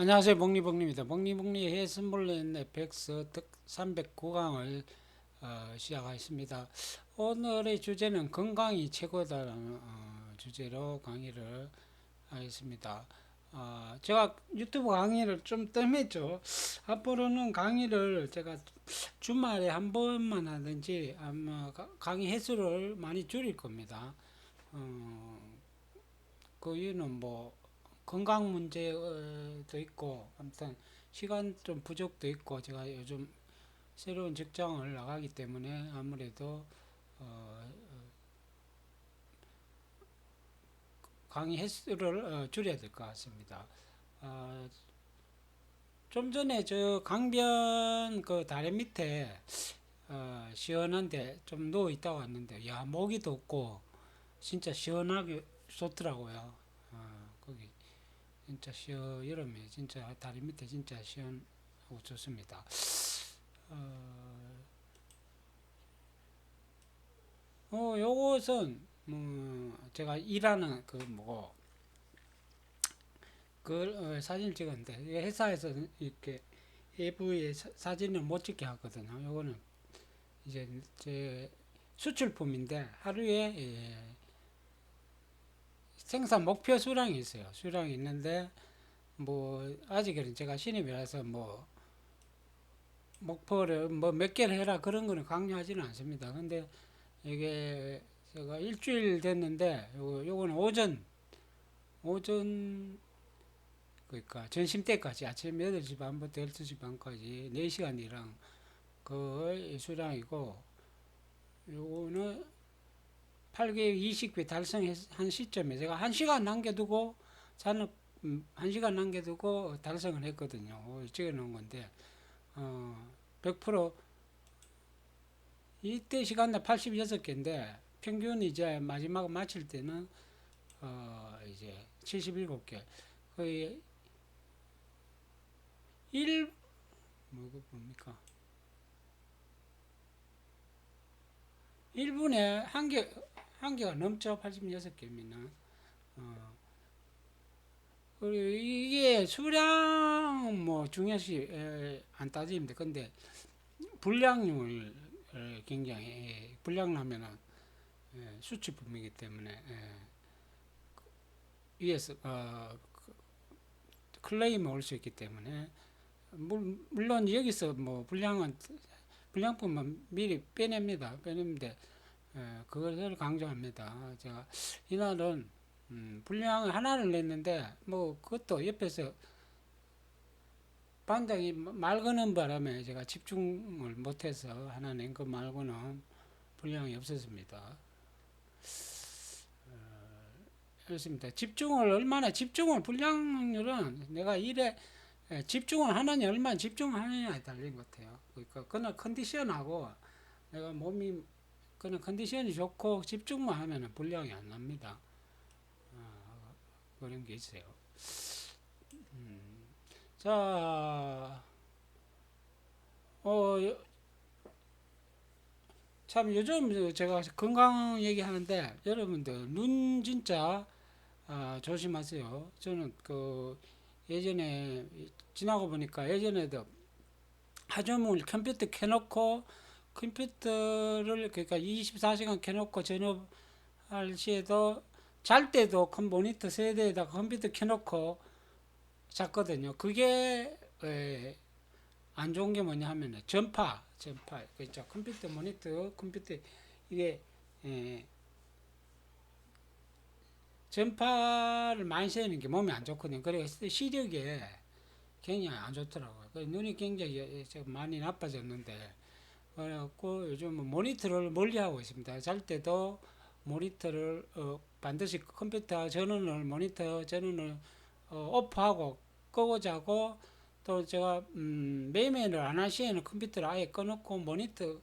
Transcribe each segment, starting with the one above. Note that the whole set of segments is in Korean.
안녕하세요. 먹니먹니입니다. 먹니먹니 해선물렌 FX 309강을 어, 시작하겠습니다. 오늘의 주제는 건강이 최고다라는 어, 주제로 강의를 하겠습니다. 어, 제가 유튜브 강의를 좀 뜸했죠. 앞으로는 강의를 제가 주말에 한 번만 하든지 아마 가- 강의 횟수를 많이 줄일 겁니다. 어, 그 이유는 뭐 건강 문제도 있고 아무튼 시간 좀 부족도 있고 제가 요즘 새로운 직장을 나가기 때문에 아무래도 어, 강의 횟수를 어, 줄여야 될 것 같습니다. 어, 좀 전에 저 강변 그 다리 밑에 어, 시원한데 좀 누워 있다 왔는데 야 모기도 없고 진짜 시원하게 좋더라고요. 어, 거기 진짜 시원 여름에 진짜 다리 밑에 진짜 시원하고 좋습니다. 어, 어 요것은 뭐 제가 일하는 그 뭐고 그 어, 사진을 찍었는데 이 회사에서 이렇게 사- 사진을 못 찍게 하거든요. 요거는 이제 제 수출품인데 하루에 예, 생산 목표 수량이 있어요. 수량이 있는데 뭐 아직은 제가 신입이라서 뭐 목표를 뭐 몇 개를 해라 그런 거는 강요하지는 않습니다. 근데 이게 제가 일주일 됐는데 요거 요거는 오전 오전 그러니까 점심 때까지 아침 8시 반부터 12시 반까지 4시간 이랑 그 수량이고 요거는 8개월 20회 달성한 시점에 제가 1시간 남겨두고 산업 음, 1시간 남겨두고 달성을 했거든요. 어, 찍어 놓은 건데 어, 100% 이때 시간당 86개인데 평균 이제 마지막 마칠 때는 어, 이제 77개 거의 1 뭐고 뭡니까? 1분에 한 개, 한 개가 넘죠. 86개면. 어. 그리고 이게 수량 뭐 중요시 에, 안 따집니다. 근데 분량률 에, 굉장히 예, 수치품이기 때문에 예, 위에서 어, 그, 클레임이 올 수 있기 때문에 물, 물론 여기서 뭐 분량은 분량품만 미리 빼냅니다. 빼내는데 예, 그것을 강조합니다. 제가 이날은 음, 분량을 하나를 냈는데 뭐 그것도 옆에서 반장이 말 거는 바람에 제가 집중을 못해서 하나 낸거 말고는 분량이 없었습니다. 어, 그렇습니다. 집중을 얼마나 집중을 분량률은 내가 일에 예, 집중을 하느냐 얼마나 집중하느냐에 달린 것 같아요. 그러니까 그날 컨디션하고 내가 몸이 그냥 컨디션이 좋고 집중만 하면은 분량이 안 납니다. 아, 그런 게 있어요. 음, 자, 어, 요- 참 요즘 제가 건강 얘기하는데 여러분들 눈 진짜 아, 조심하세요. 저는 그 예전에 지나고 보니까 예전에도 하조물 컴퓨터 켜놓고 컴퓨터를 그러니까 24시간 켜놓고 전업할 시에도 잘 때도 컴 모니터 세대에다 컴퓨터 켜놓고 잤거든요. 그게 에, 안 좋은 게 뭐냐 하면은 전파, 전파, 그죠 컴퓨터 모니터, 컴퓨터 이게 에, 전파를 많이 쐬는 게 몸에 안 좋거든요. 그래서 시력에 굉장히 안 좋더라고요. 그 눈이 굉장히 지금 많이 나빠졌는데 그래갖고 요즘 은 모니터를 멀리 하고 있습니다. 잘 때도 모니터를 어, 반드시 컴퓨터 전원을 모니터 전원을 어, 오프하고 끄고 자고 또 제가 음, 매매를 안할 시에는 컴퓨터를 아예 꺼놓고 모니터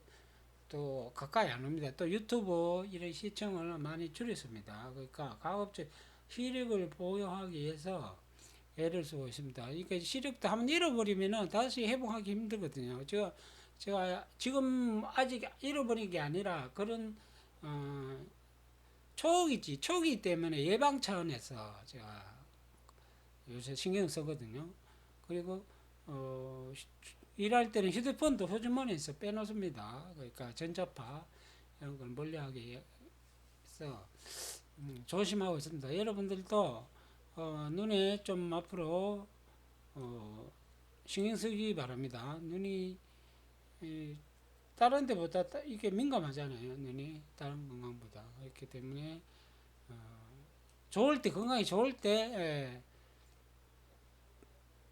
또 가까이 안 옵니다. 또 유튜브 이런 시청을 많이 줄였습니다. 그러니까 가급적 시력을 보호하기 위해서 애를 쓰고 있습니다. 그러니까 시력도 한번 잃어버리면은 다시 회복하기 힘들거든요. 제가 제가 지금 아직 잃어버린 게 아니라 그런 어, 초기지 초기 때문에 예방 차원에서 제가 요새 신경 쓰거든요. 그리고 어, 시- 일할 때는 휴대폰도 호주머니에서 빼놓습니다. 그러니까 전자파 이런 걸 멀리하게 해서 음, 조심하고 있습니다. 여러분들도 어, 눈에 좀 앞으로 어, 신경 쓰기 바랍니다. 눈이 이, 다른 데보다 따- 이게 민감하잖아요. 눈이 다른 건강보다 그렇기 때문에 어, 좋을 때 건강이 좋을 때 예,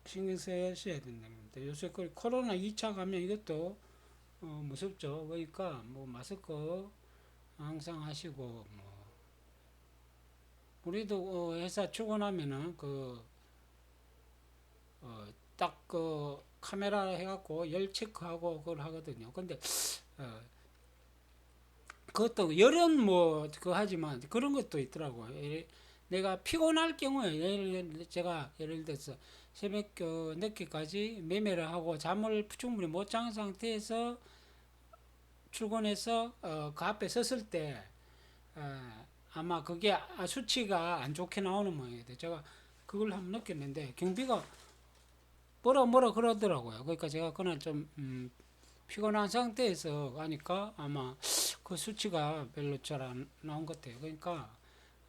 신경 쓰셔야 된다는 겁니다. 요새 그 코로나 2차 감염 이것도 어, 무섭죠. 그러니까 뭐 마스크 항상 하시고 뭐 우리도 어, 회사 출근하면은 그 어, 딱그 카메라 해갖고 열 체크하고 그걸 하거든요. 근데 어, 그것도 열은 뭐 그거 하지만 그런 것도 있더라고요. 예, 내가 피곤할 경우에 예를 제가 예를 들어서 새벽 어, 늦게까지 매매를 하고 잠을 충분히 못 잔 상태에서 출근해서 어, 그 앞에 섰을 때 어, 아마 그게 아- 수치가 안 좋게 나오는 모양이에요. 제가 그걸 한번 느꼈는데 경비가 뭐라 뭐라 그러더라고요. 그러니까 제가 그날 좀 음, 피곤한 상태에서 가니까 아마 그 수치가 별로 잘 안 나온 것 같아요. 그러니까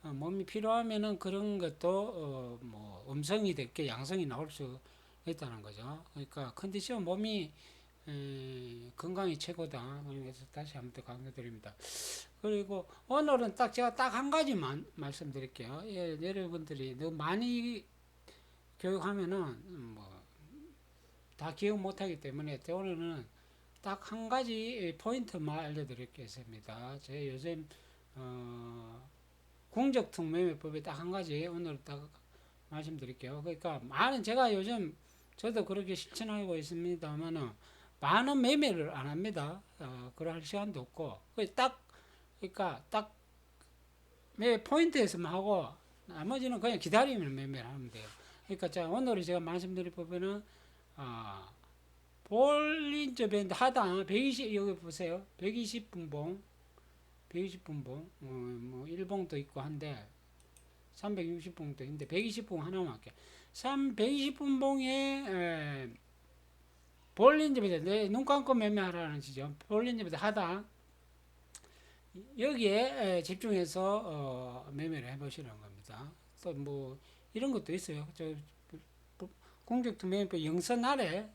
어, 몸이 필요하면은 그런 것도 어, 뭐 음성이 될게 양성이 나올 수 있다는 거죠. 그러니까 컨디션 몸이 에, 건강이 최고다. 그래서 다시 한 번 더 강조드립니다. 그리고 오늘은 딱 제가 딱 한 가지만 말씀드릴게요. 예, 여러분들이 너무 많이 교육하면은 음, 뭐 다 기억 못하기 때문에 오늘은 딱 한 가지 포인트만 알려드리겠습니다. 제 요즘 어, 공적통 매매법에 딱 한 가지 오늘 딱 말씀드릴게요. 그러니까 많은 제가 요즘 저도 그렇게 실천하고 있습니다만은 많은 매매를 안 합니다. 어, 그럴 시간도 없고 그딱 그러니까 딱 매매 포인트에서만 하고 나머지는 그냥 기다리면 매매를 하면 돼요. 그러니까 자 오늘 제가 말씀드릴 부분은 아, 볼린저 밴드 하단 120 여기 보세요. 120분봉 120분봉 어, 뭐 1봉도 있고 한데 360봉도 있는데 120봉 하나만 할게요. 3 120분봉에 볼린저 밴드 내눈 감고 매매하라는 지죠. 볼린저 밴드 하단 여기에 에, 집중해서 어, 매매를 해보시라는 겁니다. 또 뭐 이런 것도 있어요. 저 공격투 매매법 영선 아래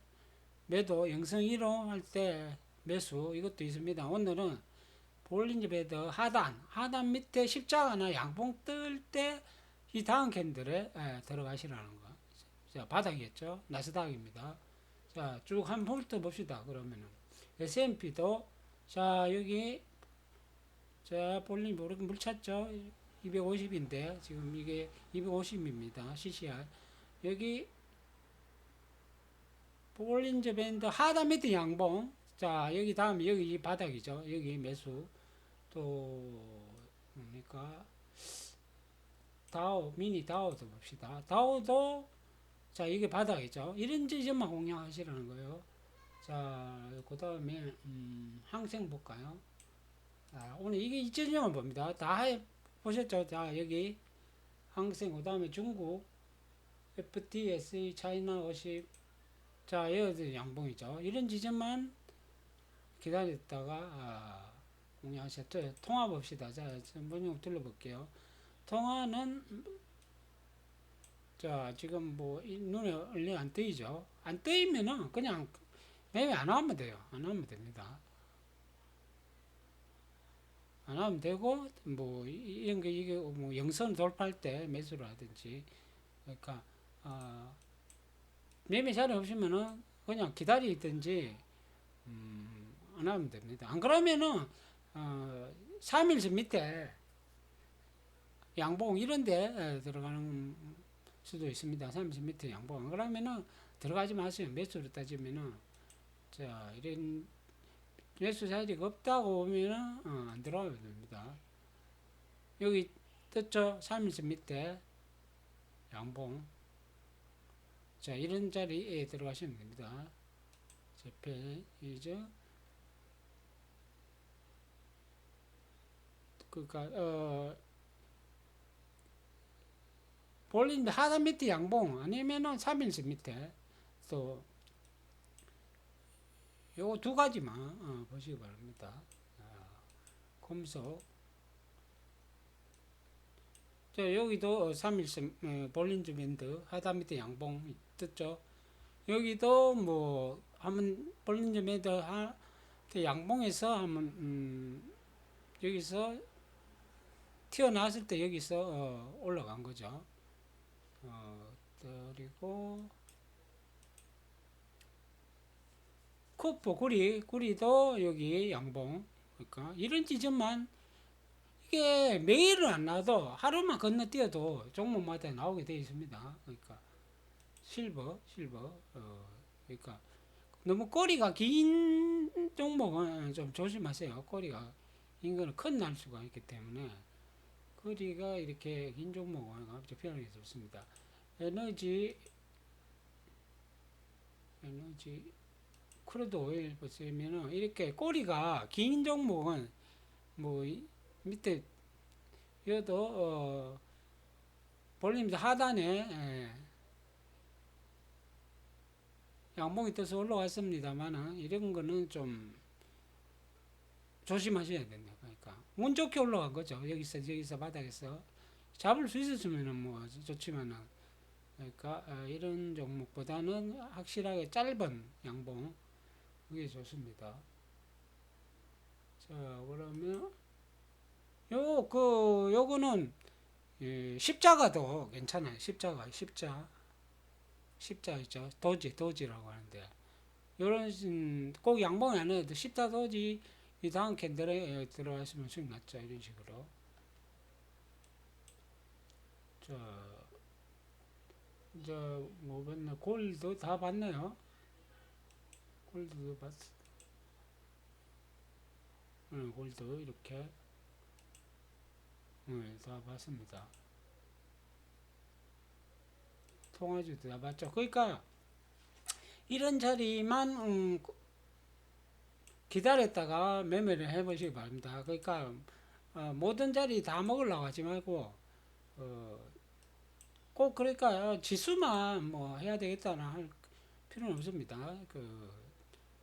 매도 영선 1호 할 때 매수 이것도 있습니다. 오늘은 볼린저 베드 하단 하단 밑에 십자가 나 양봉 뜰 때 이 다음 캔들에 에, 들어가시라는 거. 자 바닥이었죠. 나스닥입니다. 자쭉 한번 훑어 봅시다. 그러면은 S&P도 자 여기 자 볼린 모르게 물 찼죠. 250인데 지금 이게 250입니다. CCR 여기 볼린저 밴드 하단 밑에 양봉. 자 여기 다음 여기 이 바닥이죠. 여기 매수. 또 뭡니까? 다우 미니 다우도 봅시다. 다우도 자 이게 바닥이죠. 이런 지점만 공략하시라는 거예요. 자 그 다음에 음, 항생 볼까요? 자, 오늘 이게 이 지점만 봅니다. 다 해- 보셨죠? 자 여기 항생 그 다음에 중국 FTSE 차이나 50 자, 여기 양봉이죠. 이런 지점만 기다렸다가 아, 공략하셨죠. 통화 봅시다. 자, 한번 둘러볼게요. 통화는 자, 지금 뭐이 눈에 얼리 안 뜨이죠. 안 뜨이면은 그냥 매매 안 하면 돼요. 안 하면 됩니다. 안 하면 되고 뭐 이- 이런 게 이게 뭐 영선 돌파할 때 매수를 하든지 그러니까 아 매매 자리 없으면은 그냥 기다리든지 음, 안 하면 됩니다. 안 그러면은 어, 3일선 밑에 양봉 이런데 들어가는 수도 있습니다. 3일선 밑에 양봉 안 그러면은 들어가지 마세요. 매수로 따지면은 자 이런 매수 자리가 없다고 보면은 어, 안 들어가면 됩니다. 여기 떴죠? 3일선 밑에 양봉 자 이런 자리에 들어가시면 됩니다. 재패이죠. 그니까 어 볼린 하단 밑에 양봉 아니면은 3일선 밑에 또 요거 두 가지만 어, 보시기 바랍니다. 아, 금속 자, 여기도 3일선 어, 볼린즈 밴드 하단 밑에 양봉 떴죠. 여기도 뭐 한번 하, 그 양봉에서 한번 음, 여기서 튀어나왔을 때 여기서 어, 올라간 거죠. 어, 그리고 쿠퍼 구리 구리도 여기 양봉 그러니까 이런 지점만 이게 매일은 안 나도 하루만 건너뛰어도 종목마다 나오게 되어 있습니다. 그러니까 실버 실버 어, 그러니까 너무 꼬리가 긴 종목은 좀 조심하세요. 꼬리가 긴 거는 큰 날 수가 있기 때문에 꼬리가 이렇게 긴 종목은 아주 피하는 게 좋습니다. 에너지 에너지 크루드 오일 보시면은 이렇게 꼬리가 긴 종목은 뭐 이- 밑에 여도 어 볼륨 하단에 예, 양봉이 떠서 올라왔습니다만은 이런 거는 좀 조심하셔야 된다. 그러니까 운 좋게 올라간 거죠. 여기서 여기서 바닥에서 잡을 수 있었으면은 뭐 좋지만은 그러니까 어, 이런 종목보다는 확실하게 짧은 양봉 그게 좋습니다. 자 그러면 요 그 요거는 예, 십자가도 괜찮아요. 십자가 십자 십자 있죠. 도지 도지라고 하는데 음, 꼭 양봉이 안 해도 십자 도지 이 다음 캔들에 들어갔으면 수익 났죠. 이런 식으로. 자, 이제 뭐 봤나 골드 다 봤네요. 골드도 봤. 응, 골드 이렇게. 응, 다 봤습니다. 통화주도 다 봤죠. 그러니까 이런 자리만 음, 기다렸다가 매매를 해보시기 바랍니다. 그러니까 어, 모든 자리 다 먹으려고 하지 말고 어, 꼭 그러니까 지수만 뭐 해야 되겠다는 할 필요는 없습니다. 그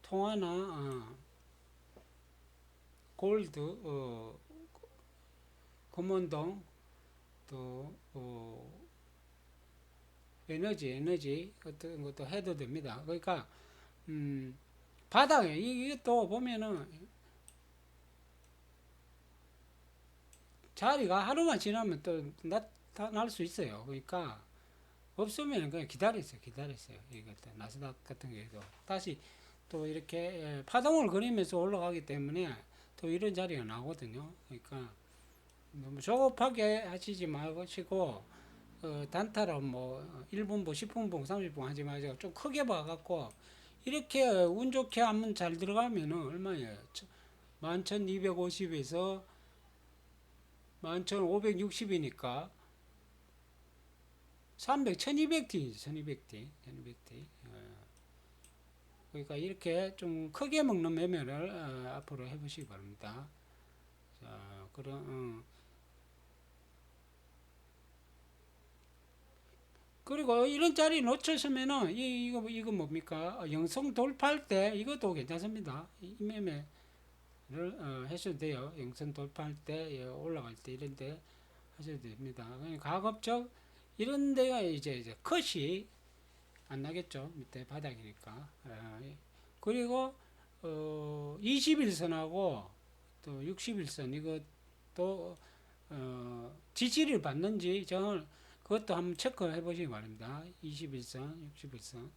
통화나 어, 골드, 어, 금원동 또 어, 에너지, 에너지 같은 것도 해도 됩니다. 그러니까 음, 바닥에 이- 이것도 보면은 자리가 하루만 지나면 또 나타날 수 있어요. 그러니까 없으면 그냥 기다리세요. 기다리세요. 이것도 나스닥 같은 경우도 다시 또 이렇게 예, 파동을 그리면서 올라가기 때문에 또 이런 자리가 나오거든요. 그러니까 너무 조급하게 하시지 마시고 어, 단타로 뭐 1분봉, 10분봉, 30분봉 하지 마시고 좀 크게 봐갖고 이렇게 운 좋게 한번 잘 들어가면은 얼마예요? 11,250에서 11,560이니까 300, 1200T, 1200T, 1200T. 그러니까 이렇게 좀 크게 먹는 매매를 어, 앞으로 해보시기 바랍니다. 자, 그럼 어. 그리고 이런 자리 놓쳤으면은 이 이거 이거 뭡니까? 어, 영성 돌파할 때 이것도 괜찮습니다. 이이 매매를 어, 하셔도 돼요. 영성 돌파할 때 예, 올라갈 때 이런 데 하셔도 됩니다. 그냥 가급적 이런 데가 이제 이제 컷이 안 나겠죠. 밑에 바닥이니까. 어, 예. 그리고 어 21선하고 또 61선 이것도 어 지지를 받는지 저는 그것도 한번 체크해 보시기 바랍니다. 21선, 61선.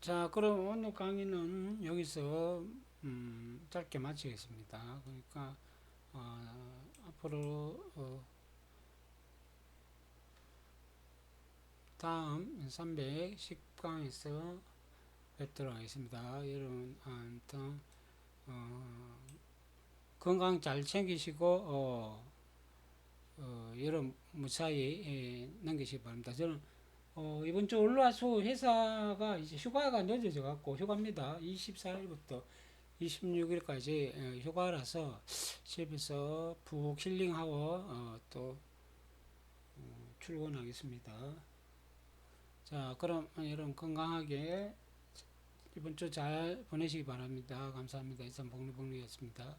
자, 그럼 오늘 강의는 여기서 음, 짧게 마치겠습니다. 그러니까 어, 앞으로 어, 다음 310강에서 뵙도록 하겠습니다. 여러분한테 어, 건강 잘 챙기시고 어, 어, 여름 무사히 예, 넘기시기 바랍니다. 저는 어, 이번 주 올라수 회사가 이제 휴가가 늦어져 갖고 휴가입니다. 24일부터 26일까지 예, 휴가라서 집에서 푹 힐링하고 어, 또 어, 출근하겠습니다. 자, 그럼 여러분 건강하게 이번 주 잘 보내시기 바랍니다. 감사합니다. 이상 복리복리였습니다.